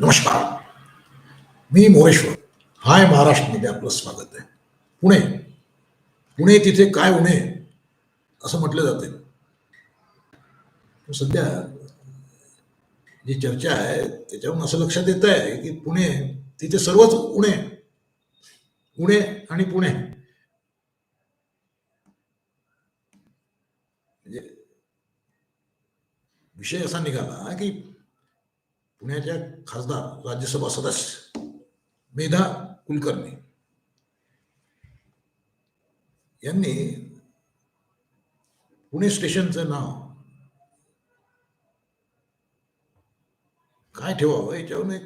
नमस्कार. मी मोरेश्वर हाय महाराष्ट्रमध्ये आपलं स्वागत आहे. पुणे. पुणे तिथे काय उणे? असं म्हटलं जाते. सध्या जी चर्चा आहे त्याच्यावरून असं लक्षात येत आहे की पुणे तिथे सर्वच उणे. उणे आणि पुणे. म्हणजे विषय असा निघाला की पुण्याच्या खासदार राज्यसभा सदस्य मेधा कुलकर्णी यांनी पुणे स्टेशनचं नाव काय ठेवावं याच्यावरून एक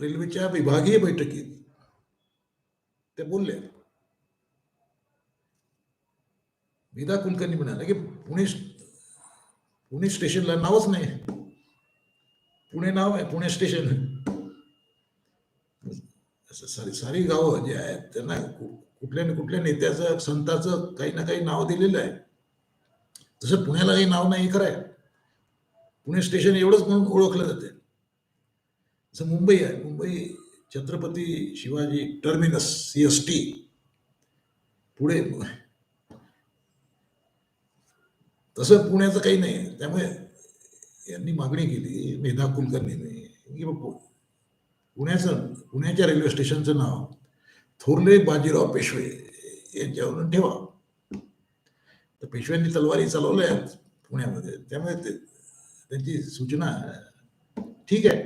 रेल्वेच्या विभागीय बैठकीत ते बोलले. मेधा कुलकर्णी म्हणाले की पुणे पुणे स्टेशनला नावच नाही. पुणे नाव आहे पुणे स्टेशन असं सारी सारी गावं जी आहेत त्यांना कुठल्या ना कुठल्या नेत्याचं संताचं काही ना काही नाव दिलेलं आहे. तसं पुण्याला काही नाव नाही खरं आहे. पुणे स्टेशन एवढंच म्हणून ओळखलं जाते. जसं मुंबई आहे Mumbai Chhatrapati Shivaji terminus C S T पुढे तसं पुण्याचं काही नाही. त्यामुळे यांनी मागणी केली मेधा कुलकर्णीने. की पुण्याचं पुण्याच्या रेल्वे स्टेशनचं नाव थोरले बाजीराव पेशवे यांच्यावरून ठेवा. तर पेशव्यांनी तलवारी चालवल्या पुण्यामध्ये. त्यामुळे ते त्यांची सूचना ठीक आहे.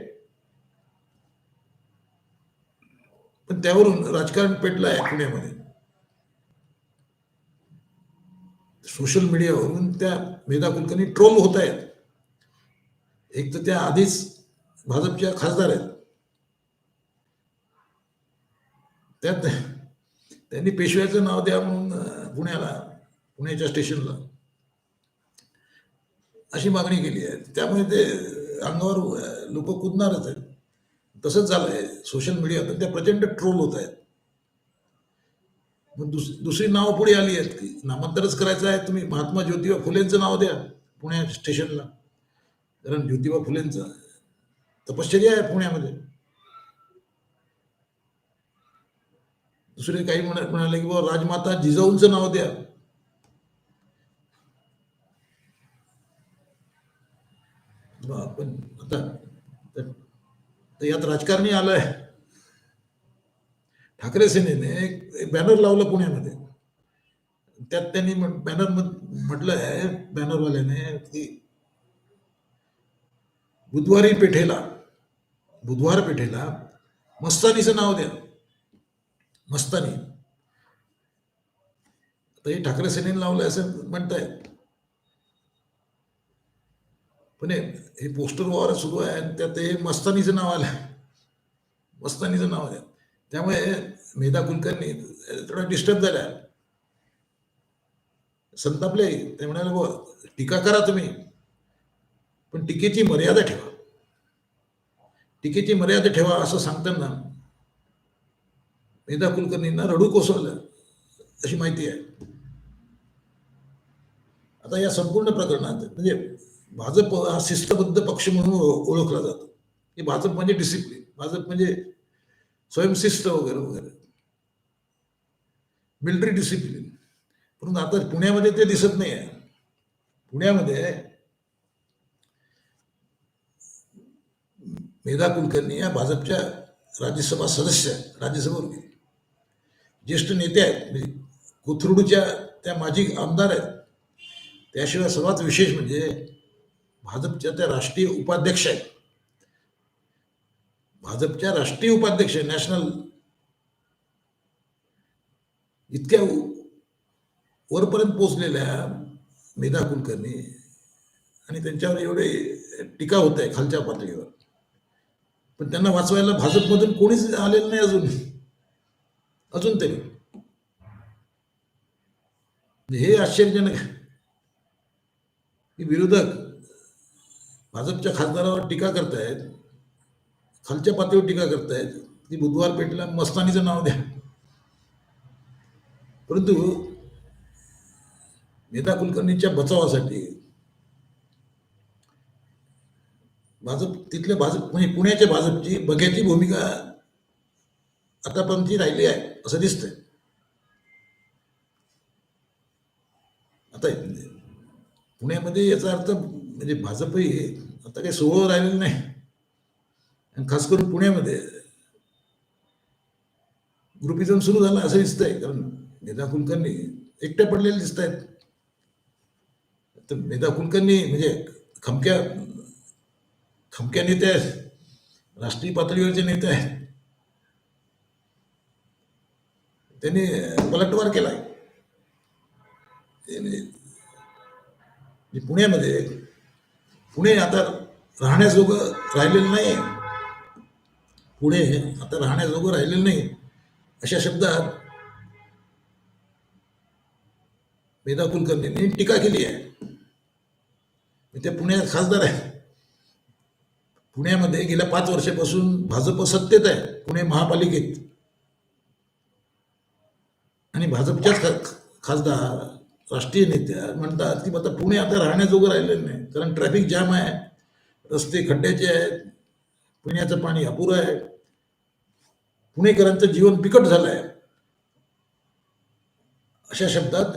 पण त्यावरून राजकारण पेटलं आहे पुण्यामध्ये. सोशल मीडियावरून त्या मेधा कुलकर्णी ट्रोल होत आहेत. एक तर त्या आधीच भाजपच्या खासदार आहेत. त्यात त्यांनी पेशव्याचं नाव द्या म्हणून पुण्याला पुण्याच्या स्टेशनला अशी मागणी केली आहे. त्यामुळे ते अंगावर लोक कुदणारच आहेत. तसंच झालंय सोशल मीडियावर त्या प्रचंड ट्रोल होत आहेत. मग दुस दुसरी नावं पुढे आली आहेत की नामांतरच करायचं आहे तुम्ही. महात्मा ज्योतिबा फुलेंचं नाव द्या पुण्या स्टेशनला. कारण ज्योतिबा फुलेंचं तपश्चर्या आहे पुण्यामध्ये. दुसरे काही म्हणा म्हणाले की बाबा राजमाता जिजाऊंचं नाव द्या. आपण आता यात राजकारणी आलंय. ठाकरे सेनेने एक बॅनर लावलं पुण्यामध्ये. त्यात त्यांनी बॅनर म्हटलं आहे बॅनरवाल्याने की बुधवारी पेठेला बुधवार पेठेला मस्तानीचं नाव द्या. मस्तानी. आता हे ठाकरे सेनेने लावलं असं म्हणतायत. पण हे हे पोस्टर वॉर सुरू आहे आणि त्यात हे मस्तानीचं नाव आलं. मस्तानीचं नाव द्या. त्यामुळे मेधा कुलकर्णी थोडा डिस्टर्ब झाल्या. संतापले. ते म्हणाले टीका करा तुम्ही. पण टीकेची मर्यादा ठेवा. टीकेची मर्यादा ठेवा असं सांगताना मेधा कुलकर्णींना रडू कोसळलं अशी माहिती आहे. आता या संपूर्ण प्रकरणात म्हणजे भाजप हा शिस्तबद्ध पक्ष म्हणून ओळखला जातो. की भाजप म्हणजे डिसिप्लिन भाजप म्हणजे स्वयंशिस्त वगैरे वगैरे. मिलिटरी डिसिप्लिन परंतु आता पुण्यामध्ये ते दिसत नाही आहे पुण्यामध्ये मेधा कुलकर्णी या भाजपच्या राज्यसभा सदस्य राज्यसभेवर गेले. ज्येष्ठ नेते आहेत म्हणजे कोथरूडच्या त्या माजी आमदार आहेत त्याशिवाय सर्वात विशेष म्हणजे भाजपच्या त्या राष्ट्रीय उपाध्यक्ष आहेत. भाजपच्या राष्ट्रीय उपाध्यक्ष नॅशनल. इतक्या उ- वरपर्यंत पोचलेल्या मेधा कुलकर्णी आणि त्यांच्यावर एवढे टीका होत आहे खालच्या पातळीवर. पण त्यांना वाचवायला भाजपमधून कोणीच आलेलं नाही अजून. अजून तरी. म्हणजे हे आश्चर्यजनक आहे. की विरोधक भाजपच्या खासदारावर टीका करतायत खालच्या पातळीवर टीका करतायत की बुधवार पेठला मस्तानीचं नाव द्या. परंतु मेधा कुलकर्णीच्या बचावासाठी भाजप तिथल्या भाजप म्हणजे पुण्याच्या भाजपची बघ्याची भूमिका आतापर्यंत राहिली आहे असं दिसतंय. आता पुण्यामध्ये याचा अर्थ म्हणजे भाजपही आता काही सोहळ राहिलेलं नाही. आणि खास करून पुण्यामध्ये ग्रुपिझम सुरू झाला असं दिसतंय कारण मेधा कुलकर्णी एकट्या पडलेले दिसत आहेत तर मेधा कुलकर्णी म्हणजे खमक्या खमक्या नेते आहेत. राष्ट्रीय पातळीवरचे नेते आहेत. त्यांनी पलटवार केलाय. ते पुण्यामध्ये पुणे आता राहण्याजोगं राहिलेलं नाही पुणे आता राहण्याजोगं राहिलेलं नाही अशा शब्दात मेधा कुलकर्णींनी टीका केली आहे. ते पुण्यात खासदार आहे. पुण्यामध्ये गेल्या पाच वर्षापासून भाजप सत्तेत आहे पुणे महापालिकेत. आणि भाजपच्याच खासदार राष्ट्रीय नेत्या म्हणतात की आता पुणे आता राहण्याजोगं राहिलेलं नाही कारण ट्रॅफिक जाम आहे रस्ते खड्ड्याचे आहेत पिण्याचं पाणी अपुरं आहे. पुणेकरांचं जीवन बिकट झालं आहे. अशा शब्दात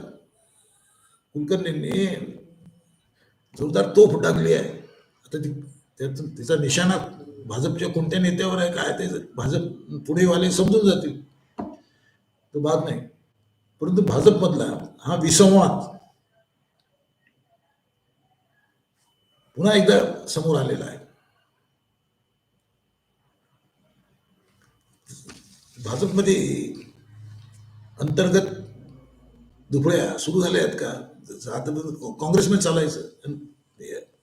कुलकर्णींनी जोरदार तोफ टाकली आहे. आता ती त्याच तिचा निशाणा भाजपच्या कोणत्या नेत्यावर आहे काय ते भाजप पुणेवाले समजून जातील. तो बात नाही. परंतु भाजपमधला हा विसंवाद पुन्हा एकदा समोर आलेला आहे. भाजपमध्ये अंतर्गत दुपळ्या सुरू झाल्या आहेत का? आता काँग्रेसमध्ये चालायचं.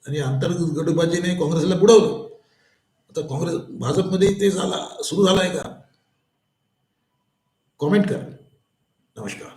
आणि- अंतर्गत गटबाजीने काँग्रेसला बुडवलं. आता काँग्रेस भाजपमध्ये ते झाला सुरू झालाय का? कॉमेंट करा. नमस्कार.